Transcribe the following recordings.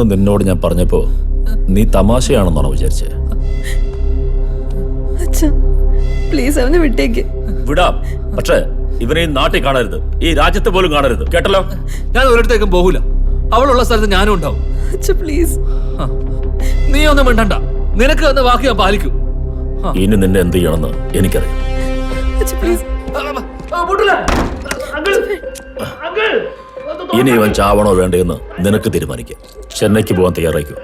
പോകുന്ന നിന്നോട് ഞാൻ പറഞ്ഞപ്പോ നീ തമാശയാണെന്നാണോ വിചാരിച്ച? അച്ഛാ പ്ലീസ് അവനെ വിട്ടേക്ക്. വിടാം. പക്ഷേ ഇവനെ ഈ നാട്ടിൽ കാണരുത്. ഈ രാജ്യത്ത് പോലും കാണരുത്. കേട്ടല്ലോ? ഞാൻ ഒരിടത്തേക്കും പോകൂല. അവളുള്ള സ്ഥലത്ത് ഞാനും ഉണ്ടാവും. അച്ഛ പ്ലീസ് നീ ഒന്നും മിണ്ടണ്ട. നിനക്ക് തന്ന വാക്ക് ഞാൻ പാലിക്കും. ഇനി നിന്നെ എന്ത് ചെയ്യണമെന്ന് എനിക്കറിയാം. ഇനി ഇവൻ ചാവണോ വേണ്ടെന്ന് നിനക്ക് തീരുമാനിക്കാം. ചെന്നൈക്ക് പോകാൻ തയ്യാറായിക്കോ.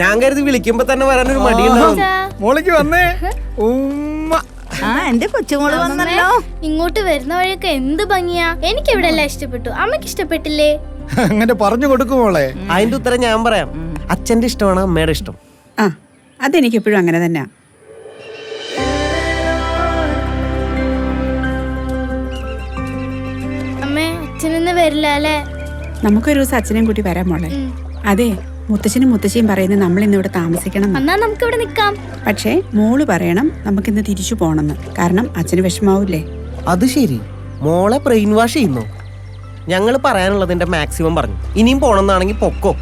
ഞാൻ കരുതി വിളിക്കുമ്പോ തന്നെ വരാനൊരു മടിയുണ്ടാവും. മോളിക്ക് വന്നേ. ഉമ്മ. ആ എന്റെ കൊച്ചുമോൾ വന്നല്ലോ. ഇങ്ങോട്ട് വരുന്ന വഴിയൊക്കെ എന്ത് ഭംഗിയാ. എനിക്ക് ഇവിടെ എല്ലാം ഇഷ്ടപ്പെട്ടു? അമ്മയ്ക്ക് ഇഷ്ടപ്പെട്ടില്ലേ? അങ്ങനെ പറഞ്ഞു കൊടുക്കും മോളെ. അതിന്റെ ഉത്തരം ഞാൻ പറയാം. അച്ഛന്റെ ഇഷ്ടമാണ് അമ്മയുടെ ഇഷ്ടം. ആ അതെനിക്ക് എപ്പോഴും അങ്ങനെ തന്നെയാ. അച്ഛനിന്ന് വരില്ല അല്ലേ? നമുക്കൊരു ദിവസം അച്ഛനെയും കൂട്ടി വരാം മോളെ. അതെ മുത്തശ്ശനും മുത്തശ്ശിയും പറയുന്നത് നമ്മൾ ഇന്ന് ഇവിടെ താമസിക്കണം എന്ന്. നമുക്ക് ഇവിടെ നിക്കാം. പക്ഷേ മോൾ പറയണം നമുക്ക് ഇന്ന് തിരിച്ചു പോണെന്ന് കാരണം അച്ഛന് വിഷമാവൂലേ അത് ശരി. മോളെ ബ്രെയിൻ വാഷ് ചെയ്യുന്നു ഞങ്ങൾ പറയാനുള്ളതിന്റെ മാക്സിമം പറഞ്ഞു. ഇനിയും പോണെന്നാണെങ്കിൽ പൊക്കോ.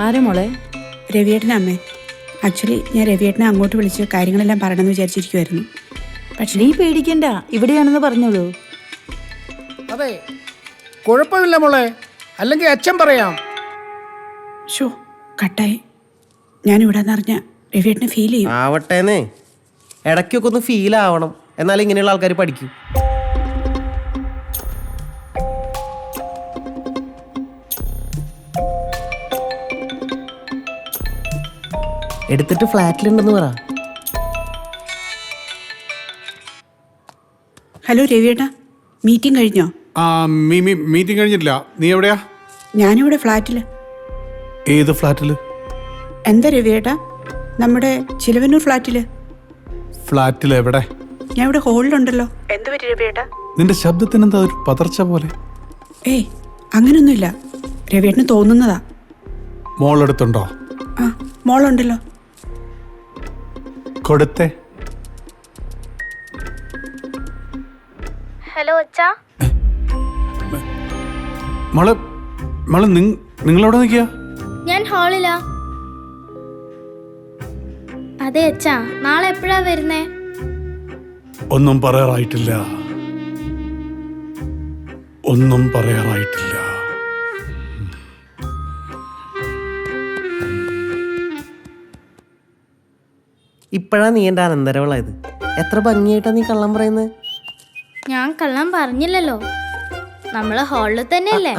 ആരെ മോളെ? രവിയേട്ടന്റെ അമ്മേ. ആക്ച്വലി ഞാൻ രവിയേട്ടനെ അങ്ങോട്ട് വിളിച്ച് കാര്യങ്ങളെല്ലാം പറയണമെന്ന് വിചാരിച്ചിരിക്കുമായിരുന്നു പക്ഷേ നീ പേടിക്കണ്ട. ഇവിടെയാണെന്ന് പറഞ്ഞോളൂ. അതെ. കുഴപ്പമില്ല മോളെ. അല്ലെങ്കിൽ അച്ഛൻ പറയാം. ഷോ കട്ടായി. ഞാനിവിടെ നിറഞ്ഞ രവിയേട്ടനെ ഫീൽ ചെയ്യും. ആവട്ടേന്നേ. ഇടയ്ക്കൊക്കെ ഒന്ന് ഫീൽ ആവണം. എന്നാലും ഇങ്ങനെയുള്ള ആൾക്കാർ പഠിക്കൂ. എടുത്തിട്ട് ഫ്ലാറ്റിലുണ്ടെന്ന് പറ. ഹലോ രവിയേട്ടാ മീറ്റിംഗ് കഴിഞ്ഞോ? ആ മീറ്റിംഗ് കഴിഞ്ഞിട്ടില്ല. നീ എവിടെയാ? ഞാനിവിടെ ഫ്ലാറ്റിൽ. ഏത് ഫ്ലാറ്റിൽ? എന്താ രവിയേട്ടാ നമ്മുടെ ചിലവന്നൂർ ഫ്ലാറ്റിൽ. ഫ്ലാറ്റിൽ എവിടെ? ഞാൻ ഇവിടെ ഹോളിലുണ്ടല്ലോ. എന്ത് പറ്റി രവിയേട്ടാ? നിന്റെ ശബ്ദത്തിന് എന്താ ഒരു പതർച്ച പോലെ? ഏയ് അങ്ങനൊന്നുമില്ല. രവിയേട്ടന് തോന്നുന്നതാ. മോളെടുത്തുണ്ടോ? ആ മോളുണ്ടല്ലോ. കൊടുത്തേ. ഹലോ അച്ഛാ. മള മള നിങ്ങൾ എവിടെ നിൽക്കുക ഞാൻ ഹാളിലാ. അതെ അച്ഛാ. നാളെ എപ്പോഴാ വരുന്നേ? ഒന്നും പറയാറായിട്ടില്ല. ഒന്നും പറയാറായിട്ടില്ല. ഇപ്പോഴാ നീ എന്റെ അനന്തരവളായത്? എത്ര ഭംഗിയായിട്ടാ നീ കള്ളം പറയുന്നത് ഞാൻ കള്ളം പറഞ്ഞില്ലല്ലോ. നമ്മൾ ഹാളിൽ തന്നെയല്ലേ.